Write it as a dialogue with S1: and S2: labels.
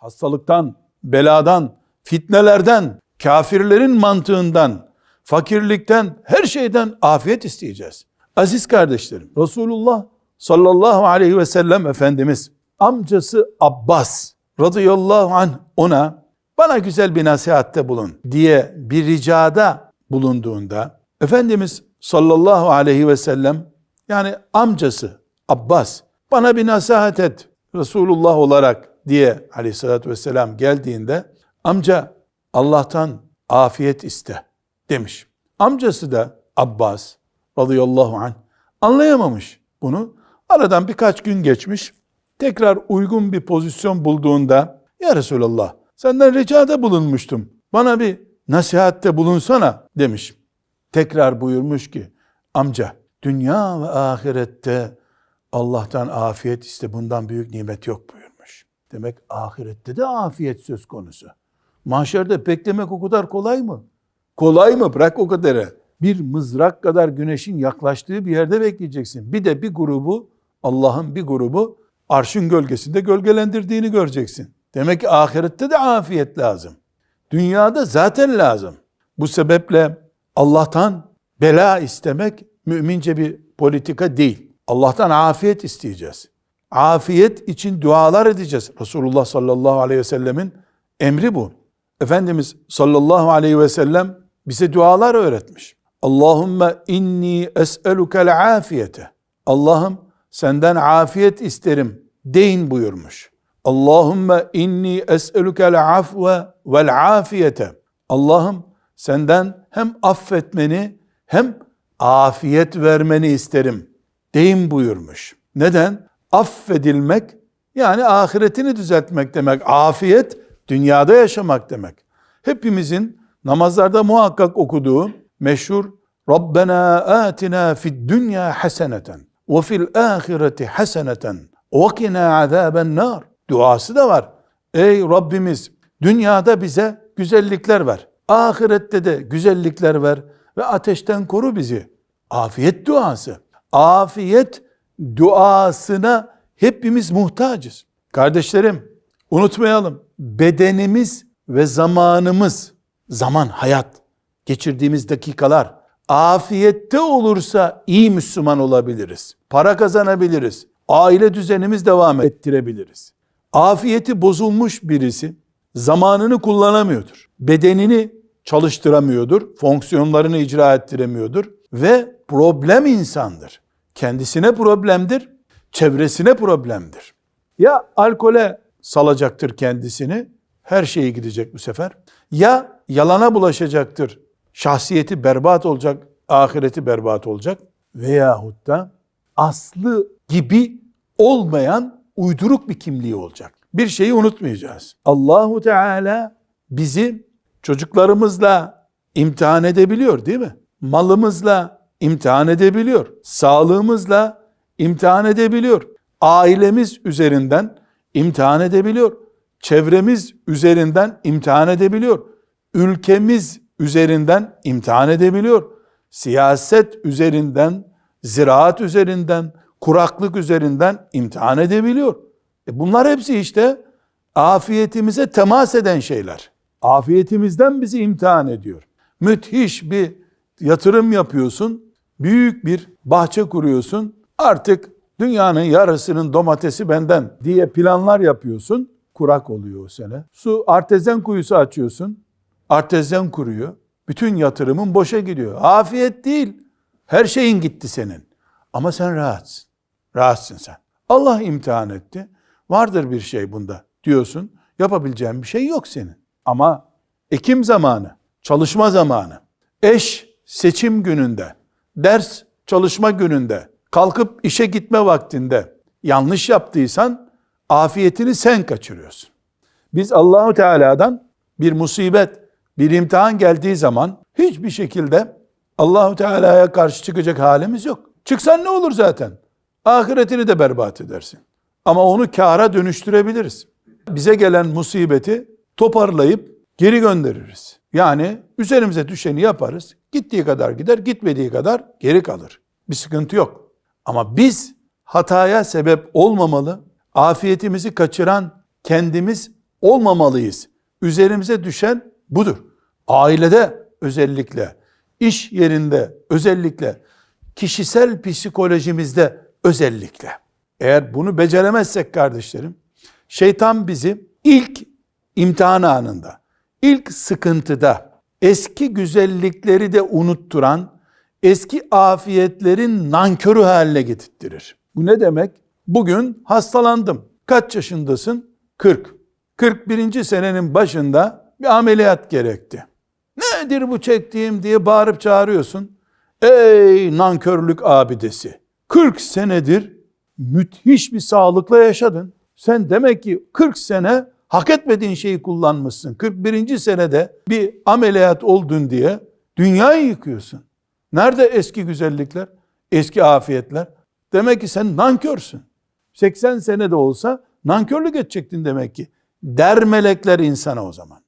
S1: hastalıktan, beladan, fitnelerden, kafirlerin mantığından, fakirlikten, her şeyden afiyet isteyeceğiz. Aziz kardeşlerim, Resulullah sallallahu aleyhi ve sellem Efendimiz amcası Abbas radıyallahu anh ona bana güzel bir nasihatte bulun diye bir ricada bulunduğunda Efendimiz sallallahu aleyhi ve sellem yani amcası Abbas bana bir nasihat et Resulullah olarak diye aleyhissalatü vesselam geldiğinde amca Allah'tan afiyet iste demiş. Amcası da Abbas radıyallahu anh anlayamamış bunu. Aradan birkaç gün geçmiş. Tekrar uygun bir pozisyon bulduğunda ya Resulallah senden ricada bulunmuştum. Bana bir nasihatte bulunsana demiş. Tekrar buyurmuş ki amca dünya ve ahirette Allah'tan afiyet iste bundan büyük nimet yok buyurmuş. Demek ahirette de afiyet söz konusu. Mahşerde beklemek o kadar kolay mı? Kolay mı? Bırak o kadarı. Bir mızrak kadar güneşin yaklaştığı bir yerde bekleyeceksin. Bir de bir grubu, Allah'ın bir grubu arşın gölgesinde gölgelendirdiğini göreceksin. Demek ki ahirette de afiyet lazım. Dünyada zaten lazım. Bu sebeple Allah'tan bela istemek mümince bir politika değil. Allah'tan afiyet isteyeceğiz. Afiyet için dualar edeceğiz. Resulullah sallallahu aleyhi ve sellemin emri bu. Efendimiz sallallahu aleyhi ve sellem bize dualar öğretmiş. Allahümme inni es'elukel afiyete. Allah'ım senden afiyet isterim deyin buyurmuş. Allahümme inni es'elukel afve vel afiyete. Allah'ım senden hem affetmeni hem afiyet vermeni isterim deyin buyurmuş. Neden? Affedilmek yani ahiretini düzeltmek demek. Afiyet dünyada yaşamak demek. Hepimizin namazlarda muhakkak okuduğu meşhur Rabbena atina fid dünya haseneten ve fil ahireti haseneten ve kina azaben nar duası da var. Ey Rabbimiz dünyada bize güzellikler ver. Ahirette de güzellikler ver ve ateşten koru bizi. Afiyet duası. Afiyet duasına hepimiz muhtacız. Kardeşlerim unutmayalım. Bedenimiz ve zamanımız, zaman hayat, geçirdiğimiz dakikalar afiyette olursa iyi Müslüman olabiliriz. Para kazanabiliriz. Aile düzenimiz devam ettirebiliriz. Afiyeti bozulmuş birisi zamanını kullanamıyordur. Bedenini çalıştıramıyordur. Fonksiyonlarını icra ettiremiyordur ve problem insandır. Kendisine problemdir, çevresine problemdir. Ya alkole salacaktır kendisini, her şeyi gidecek bu sefer. Ya yalana bulaşacaktır, şahsiyeti berbat olacak, ahireti berbat olacak. Veyahut da aslı gibi olmayan uyduruk bir kimliği olacak. Bir şeyi unutmayacağız. Allahu Teala bizi çocuklarımızla imtihan edebiliyor değil mi? Malımızla imtihan edebiliyor. Sağlığımızla imtihan edebiliyor. Ailemiz üzerinden imtihan edebiliyor. Çevremiz üzerinden imtihan edebiliyor. Ülkemiz üzerinden imtihan edebiliyor. Siyaset üzerinden, ziraat üzerinden, kuraklık üzerinden imtihan edebiliyor. E bunlar hepsi işte afiyetimize temas eden şeyler. Afiyetimizden bizi imtihan ediyor. Müthiş bir yatırım yapıyorsun, büyük bir bahçe kuruyorsun. Artık dünyanın yarısının domatesi benden diye planlar yapıyorsun. Kurak oluyor o sene. Su artezen kuyusu açıyorsun. Artezyen kuruyor. Bütün yatırımın boşa gidiyor. Afiyet değil. Her şeyin gitti senin. Ama sen rahatsın. Rahatsın sen. Allah imtihan etti. Vardır bir şey bunda diyorsun. Yapabileceğin bir şey yok senin. Ama ekim zamanı, çalışma zamanı, eş seçim gününde, ders çalışma gününde, kalkıp işe gitme vaktinde yanlış yaptıysan afiyetini sen kaçırıyorsun. Biz Allahu Teala'dan bir musibet, bir imtihan geldiği zaman hiçbir şekilde Allahu Teala'ya karşı çıkacak halimiz yok. Çıksan ne olur zaten? Ahiretini de berbat edersin. Ama onu kâra dönüştürebiliriz. Bize gelen musibeti toparlayıp geri göndeririz. Yani üzerimize düşeni yaparız. Gittiği kadar gider, gitmediği kadar geri kalır. Bir sıkıntı yok. Ama biz hataya sebep olmamalı. Afiyetimizi kaçıran kendimiz olmamalıyız. Üzerimize düşen budur. Ailede özellikle, iş yerinde özellikle, kişisel psikolojimizde özellikle. Eğer bunu beceremezsek kardeşlerim, şeytan bizi ilk imtihan anında, ilk sıkıntıda, eski güzellikleri de unutturan, eski afiyetlerin nankörü haline getirttirir. Bu ne demek? Bugün hastalandım. Kaç yaşındasın? 40. 41. senenin başında bir ameliyat gerekti. Nedir bu çektiğim diye bağırıp çağırıyorsun. Ey nankörlük abidesi. 40 senedir müthiş bir sağlıkla yaşadın. Sen demek ki 40 sene hak etmediğin şeyi kullanmışsın. 41. senede bir ameliyat oldun diye dünyayı yıkıyorsun. Nerede eski güzellikler, eski afiyetler? Demek ki sen nankörsün. 80 sene de olsa nankörlük edecektin demek ki. Der melekler insana o zaman.